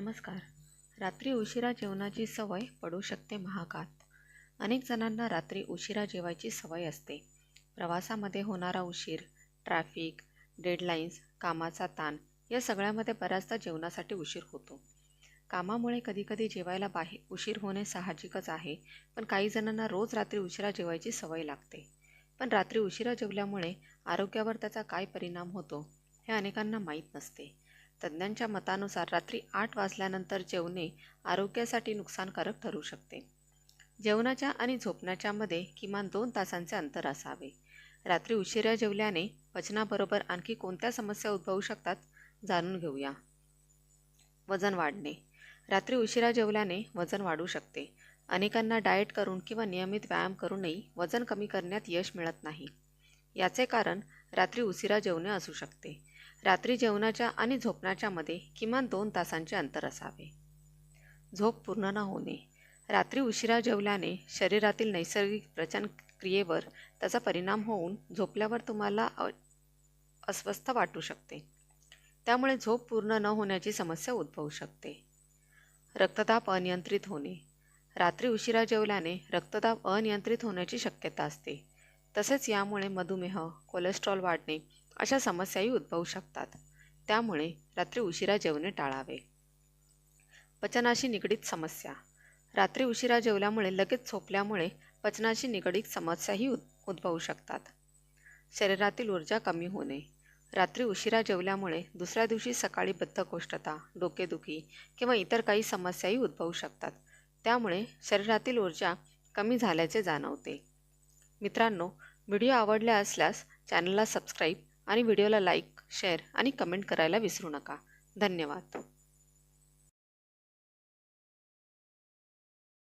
नमस्कार. रात्री उशिरा जेवणाची सवय पडू शकते महागात. अनेक जणांना रात्री उशिरा जेवायची सवय असते. प्रवासामध्ये होणारा उशीर ट्रॅफिक डेडलाईन्स कामाचा ताण या सगळ्यामध्ये बऱ्याचदा जेवणासाठी उशीर होतो. कामामुळे कधीकधी जेवायला बाहेर उशीर होणे साहजिकच आहे पण काही जणांना रोज रात्री उशिरा जेवायची सवय लागते. पण रात्री उशिरा जेवल्यामुळे आरोग्यावर त्याचा काय परिणाम होतो हे अनेकांना माहीत नसते. तज्ज्ञांच्या मतानुसार रात्री आठ वाजल्यानंतर जेवणे आरोग्यासाठी नुकसानकारक ठरू शकते. जेवणाच्या आणि झोपण्याच्यामध्ये किमान दोन तासांचे अंतर असावे. रात्री उशिरा जेवल्याने पचनाबरोबर आणखी कोणत्या समस्या उद्भवू शकतात जाणून घेऊया. वजन वाढणे. रात्री उशिरा जेवल्याने वजन वाढू शकते. अनेकांना डाएट करून किंवा नियमित व्यायाम करूनही वजन कमी करण्यात यश मिळत नाही. याचे कारण रात्री उशिरा जेवणे असू शकते. रात्री जेवणाच्या आणि झोपण्याच्या मध्ये किमान दोन तासांचे अंतर असावे. झोप पूर्ण न होणे रात्री उशिरा जेवल्याने शरीरातील नैसर्गिक प्रचन क्रियेवर त्याचा परिणाम होऊन झोपल्यावर तुम्हाला अ अस्वस्थ वाटू शकते. त्यामुळे झोप पूर्ण न होण्याची समस्या उद्भवू शकते. रक्तदाब अनियंत्रित होणे रात्री उशिरा जेवल्याने रक्तदाब अनियंत्रित होण्याची शक्यता असते. तसेच यामुळे मधुमेह कोलेस्ट्रॉल वाढणे अशा समस्याही उद्भवू शकतात. त्यामुळे रात्री उशिरा जेवणे टाळावे. पचनाशी निगडीत समस्या. रात्री उशिरा जेवल्यामुळे लगेच झोपल्यामुळे पचनाशी निगडीत समस्याही उद्भवू शकतात. शरीरातील ऊर्जा कमी होणे. रात्री उशिरा जेवल्यामुळे दुसऱ्या दिवशी सकाळी बद्धकोष्ठता डोकेदुखी किंवा इतर काही समस्याही उद्भवू शकतात. त्यामुळे शरीरातील ऊर्जा कमी झाल्याचे जाणवते. मित्रांनो व्हिडिओ आवडल्या असल्यास चॅनलला सबस्क्राईब आणि व्हिडिओला लाईक शेअर आणि कमेंट करायला विसरू नका. धन्यवाद.